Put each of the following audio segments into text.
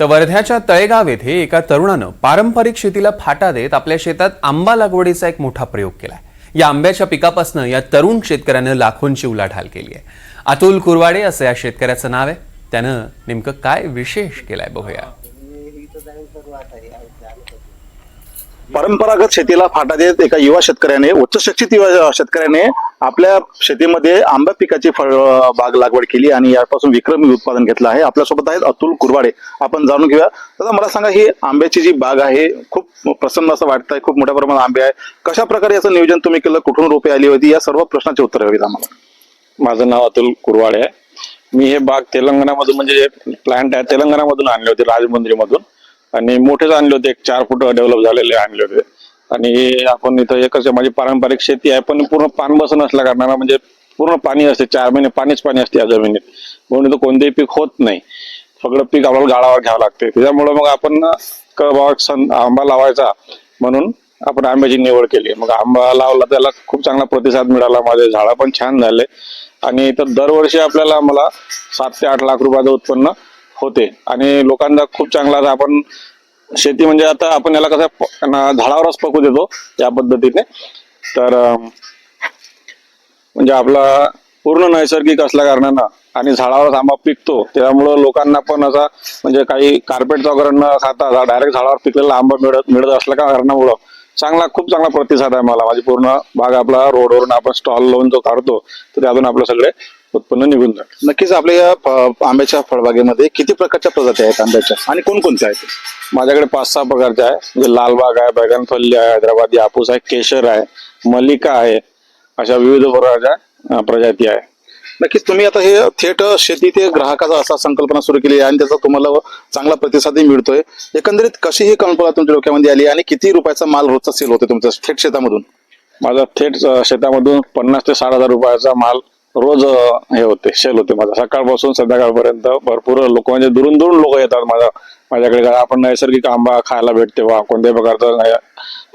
तर वर्ध्याच्या तळेगाव येथे एका तरुणानं पारंपरिक शेतीला फाटा देत आपल्या शेतात आंबा लागवडीचा एक मोठा प्रयोग केलाय. या आंब्याच्या पिकापासून या तरुण शेतकऱ्यानं लाखोंची उलाढाल केली आहे. अतुल कुरवाडे असं या शेतकऱ्याचं नाव आहे. त्यानं नेमकं काय विशेष केलंय बघूया. परंपरागत शेतीला फाटा देत एका युवा शेतकऱ्याने उच्च शिक्षित युवा शेतकऱ्याने आपल्या शेतीमध्ये आंबा पिकाची फळ बाग लागवड केली आणि यापासून विक्रमी उत्पादन घेतलं आहे. आपल्यासोबत आहेत अतुल कुरवाडे. आपण जाणून घेऊया. दादा मला सांगा ही आंब्याची जी बाग आहे खूप प्रसन्न असं वाटतंय खूप मोठ्या प्रमाणात आंबे आहे. कशा प्रकारे याचं नियोजन तुम्ही केलं? कुठून रोपे आली होती? या सर्व प्रश्नाचे उत्तर हवीत आम्हाला. माझं नाव अतुल कुरवाडे आहे. मी हे बाग तेलंगणामधून म्हणजे प्लांट आहे तेलंगणामधून आणले होते राजमुंद्रीमधून. आणि मोठेच आणले होते एक चार फुट डेव्हलप झालेले आणले होते. आणि आपण इथं एकच माझी पारंपरिक शेती आहे पण पूर्ण पान बसन असल्या कारणानं म्हणजे पूर्ण पाणी असते चार महिने पाणीच पाणी असते या जमिनीत. म्हणून इथं कोणतेही पीक होत नाही. सगळं पीक आपल्याला गाळावर घ्यावं लागते. त्याच्यामुळे मग आपण सण आंबा लावायचा म्हणून आपण आंब्याची निवड केली. मग आंबा लावला त्याला खूप चांगला प्रतिसाद मिळाला. माझे झाडं पण छान झाले. आणि इथं दरवर्षी आपल्याला मला सात ते आठ लाख रुपयाचं उत्पन्न होते. आणि लोकांचा खूप चांगला आपण शेती म्हणजे आता आपण याला कसं झाडावरच पकू देतो या पद्धतीने. तर म्हणजे आपला पूर्ण नैसर्गिक असल्या कारणानं आणि झाडावरच आंबा पिकतो त्यामुळं लोकांना पण असा म्हणजे काही कार्पेटचा वगैरे न खाता डायरेक्ट झाडावर पिकलेला आंबा मिळत मिळत असल्या कारणामुळं चांगला खूप चांगला प्रतिसाद आहे मला. माझी पूर्ण भाग आपला रोडवरून आपण स्टॉल लावून जो काढतो तर त्यातून आपलं सगळे उत्पन्न निघून जातं नक्कीच आपल्या या फ- आंब्याच्या फळबागेमध्ये किती प्रकारच्या प्रजाती आहेत आंब्याच्या? आणि कोणकोणत्या आहेत? माझ्याकडे पाच सहा प्रकारचे आहे म्हणजे लालबाग आहे बैगनफल्ली आहे हैदराबादी हापूस आहे केशर आहे मलिका आहे अशा विविध प्रकारच्या अं, प्रजाती आहे. नक्कीच तुम्ही आता हे थेट शेती ते ग्राहकाचा असा संकल्पना सुरू केली आहे आणि त्याचा तुम्हाला चांगला प्रतिसादही मिळतोय. एकंदरीत कशी ही कल्पना तुमच्या डोक्यामध्ये आली आणि किती रुपयाचा माल रोजचा सेल होतो तुमच्या थेट शेतामधून? माझा थेट शेतामधून पन्नास ते साठ हजार रुपयाचा माल रोज हे होते सेल होते माझा. सकाळपासून संध्याकाळपर्यंत भरपूर लोक म्हणजे दुरून दुरून लोक येतात माझा माझ्याकडे. आपण नैसर्गिक आंबा खायला भेटते वा कोणत्याही प्रकारचा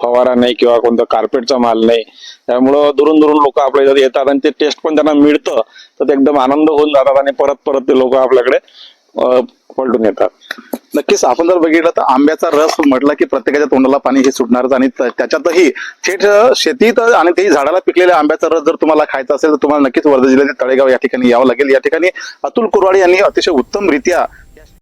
फवारा नाही किंवा कोणता कार्पेटचा माल नाही. त्यामुळं दुरून दुरून लोक आपल्या इथं येतात आणि ते टेस्ट पण त्यांना मिळतं. तर ते एकदम आनंद होऊन जातात आणि परत परत ते लोक आपल्याकडे पलटून येतात. नक्कीच आपण जर बघितलं तर आंब्याचा रस म्हटला की प्रत्येकाच्या तोंडाला पाणी हे सुटणारच आणि त्याच्यातही थेट शेतीत आणि तेही झाडाला पिकलेल्या आंब्याचा रस जर तुम्हाला खायचा असेल तर तुम्हाला नक्कीच वर्धा जिल्ह्यातील तळेगाव या ठिकाणी यावं लागेल. या ठिकाणी अतुल कुरवाडे यांनी अतिशय उत्तमरित्या